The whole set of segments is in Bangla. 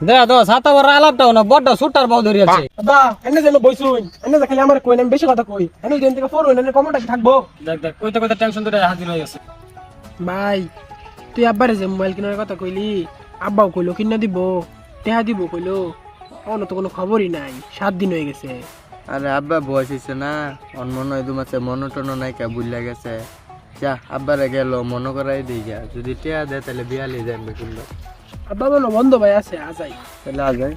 দে তো ছাতা বড় আলাপটাও না বড় সুটার বাউ ধরে আছে বা এনে যেন বইছুন এনে যে খালি আমার কই না বেশি কথা কই। এনে দিন থেকে ফোর হইন কমটা কি থাকব? দেখ দেখ কইতে কইতে টেনশন ধরে হাজির হয়ে গেছে। ভাই তুই আব্বারে যে মোবাইল কেনার কথা কইলি আব্বাও কইলো কিনা দিব টেহা দিব কইলো অন্য তো কোনো খবরই নাই সাত দিন হয়ে গেছে। আরে আব্বা বয়স হয়েছে না অন মনে হয় তোমার মনো টনো নাই কে বুঝলা গেছে। যা আব্বারে গেল মনে করাই দিই যা যদি টিয়া দেয় তাহলে বিয়ালি যাবে কিন্তু আব্বা বলো বন্ধ ভাই আছে আজাই তাহলে আ যায়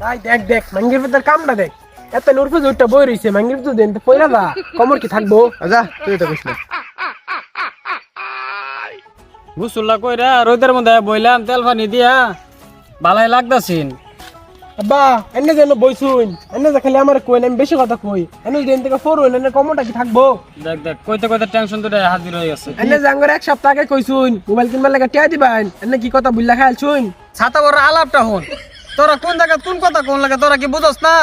ভাই দেখ দেখ মাঙ্গির ভিতর কামটা দেখ। এত নুরফে জোরটা বই রইছে মাঙ্গির ভিতর দেন তো পয়লা দা কমর কি থাকব? যা তুই তো না। গুসুল্লা কইরা রোদের মধ্যে বইলাম তেল পানি দিয়া ভালাই লাগতাছিন। আব্বা এনে যেন বইছুন। এনে যে খালি আমার কই আমি বেশি কথা কই। এনে দিন থেকে ফোর হইন এনে কমটা কি থাকব? দেখ দেখ কইতে কইতে টেনশন ধরে হাজির হয়ে গেছে। এনে জাঙ্গর এক সপ্তাহ আগে কইছুন মোবাইল কিনবার লাগে টিয়া দিবেন। এনে কি কথা বুঝলা খাইছুন ছাতা বড় আলাপটা হন। তোরা কোন জায়গা কোন কথা কোন লাগে তোরা কি বুঝস না?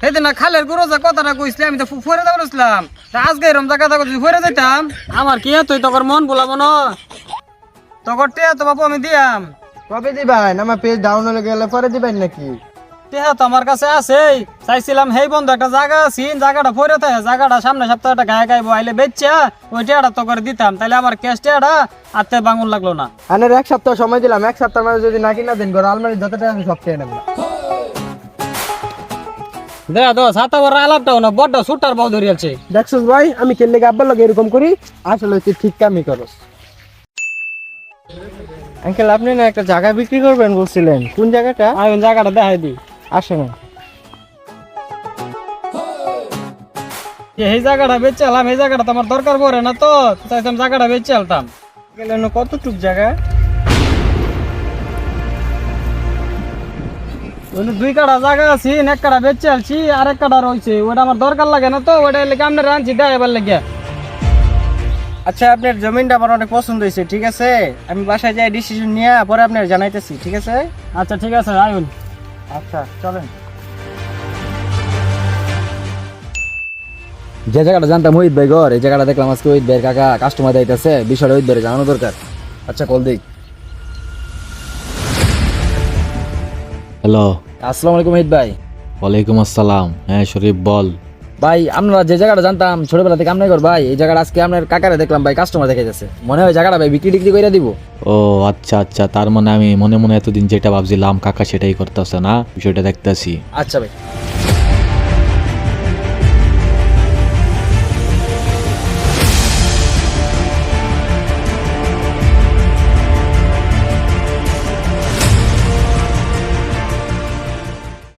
সেদিন না খালের গুরো যে কথাটা কইছিলাম আমি তো ফুরে যাব বলছিলাম। আজকে এরম জায়গা থাকো যদি ফুরে যাইতাম আমার কি তুই তোর মন বলাবো না তোর টিয়া তো বাপু আমি দিয়াম। কবে দিবেন? আমার পেজ ডাউন হয়ে গেলে পরে দিবেন নাকি? টিয়া তো আমার কাছে আছে চাইছিলাম হেই বন্ধু একটা জায়গা আছে জায়গাটা ফুরে থাকে জায়গাটা সামনে সপ্তাহটা গায়ে গায়ে আইলে বেচছে ওই টিয়াটা তো করে দিতাম তাহলে আমার ক্যাশ টিয়াটা আত্মে বাঙুন লাগল না। আনের এক সপ্তাহ সময় দিলাম এক সপ্তাহ মানে যদি না কিনা দেন ঘর আলমারি যত টাকা আছে সব খেয়ে নেব। দে তো বড় আলাপটাও না বড় সুটার বাউ ধরে আছে দেখছস ভাই আমি কেন লেগে আব্বার লগে এরকম করি? আসলে তুই ঠিক কামই করস। আঙ্কেল আপনি না একটা জায়গা বিক্রি করবেন বলছিলেন। কোন জায়গাটা? আমি জায়গাটা দেখাই দিই। আসে না এই জায়গাটা বেচে আলাম এই জায়গাটা তো আমার দরকার পড়ে না তো। চাইতাম জায়গাটা বেচে আলতাম গেলেন কতটুক জায়গা? দুই কাটা জায়গা আছে এক কাটা বেচে আলছি আর এক কাটা রয়েছে। ওটা আমার দরকার লাগে না তো ওটা লেগে আপনার আনছি দেয় এবার লেগে। আচ্ছা আপনার জমিনটা আমার অনেক পছন্দ হয়েছে ঠিক আছে? আমি বাসায় যাই ডিসিশন নিয়ে পরে আপনার জানাইতেছি ঠিক আছে? আচ্ছা ঠিক আছে আয়ুন আচ্ছা চলেন। যে জায়গাটা জানতাম ওইদ ভাই ঘর এই জায়গাটা দেখলাম আজকে ওইদ ভাইয়ের কাকা কাস্টমার দিতেছে বিষয়টা ওইদ ভাইয়ের জানানো দরকার। আচ্ছা কল দিই। হ্যালো। আসসালামু আলাইকুম ভাই ওয়ালাইকুম আসসালাম। হ্যাঁ শরীফ বল। ভাই আমরা যে জায়গাটা জানতাম ছোটবেলা থেকে আমরাই কর ভাই এই জায়গাটা আজকে আপনার কাকারে দেখলাম ভাই কাস্টমার দেখে যাচ্ছে মনে হয় জায়গাটা ভাই বিক্রি টিক্রি করে দিব। ও আচ্ছা আচ্ছা তার মানে আমি মনে মনে এতদিন যেটা ভাবছিলাম কাকা সেটাই করতেছে না বিষয়টা দেখতেছি। আচ্ছা ভাই।